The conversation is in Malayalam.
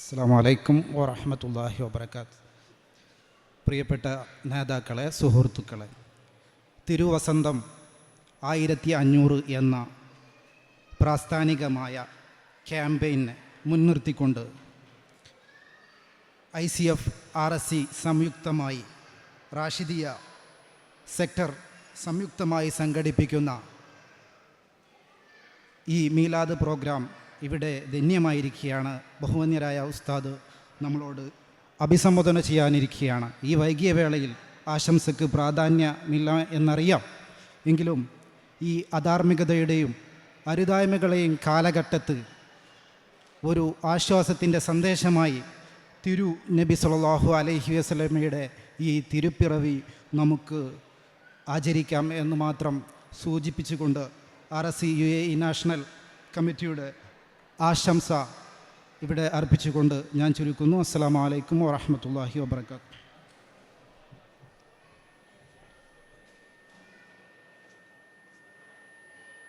അസ്സാം വലൈക്കും വറഹമത്തല്ലാഹി വബർക്കാത്ത് പ്രിയപ്പെട്ട നേതാക്കളെ സുഹൃത്തുക്കളെ തിരുവസന്തം ആയിരത്തി അഞ്ഞൂറ് എന്ന പ്രാസ്ഥാനികമായ ക്യാമ്പയിനെ മുൻനിർത്തിക്കൊണ്ട് I C F R S C സംയുക്തമായി റാഷിദിയ സെക്ടർ സംയുക്തമായി സംഘടിപ്പിക്കുന്ന ഈ മീലാദ് പ്രോഗ്രാം ഇവിടെ ധന്യമായിരിക്കുകയാണ്. ബഹുമാന്യരായ ഉസ്താദ് നമ്മളോട് അഭിസംബോധന ചെയ്യാനിരിക്കുകയാണ്. ഈ വൈകിയ വേളയിൽ ആശംസക്ക് പ്രാധാന്യമില്ല എന്നറിയാം. എങ്കിലും ഈ അധാർമികതയുടെയും അരുതായ്മകളെയും കാലഘട്ടത്ത് ഒരു ആശ്വാസത്തിന്റെ സന്ദേശമായി തിരു നബി സല്ലല്ലാഹു അലഹി വസ്ലമയുടെ ഈ തിരുപ്പിറവി നമുക്ക് ആചരിക്കാം എന്ന് മാത്രം സൂചിപ്പിച്ചുകൊണ്ട് R S C U A national കമ്മിറ്റിയുടെ ആശംസ ഇവിടെ അർപ്പിച്ചുകൊണ്ട് ഞാൻ ചുരുക്കുന്നു. അസ്സാം വലൈക്കും വാഹമത്തല്ലാഹി വബർക്കാത്തു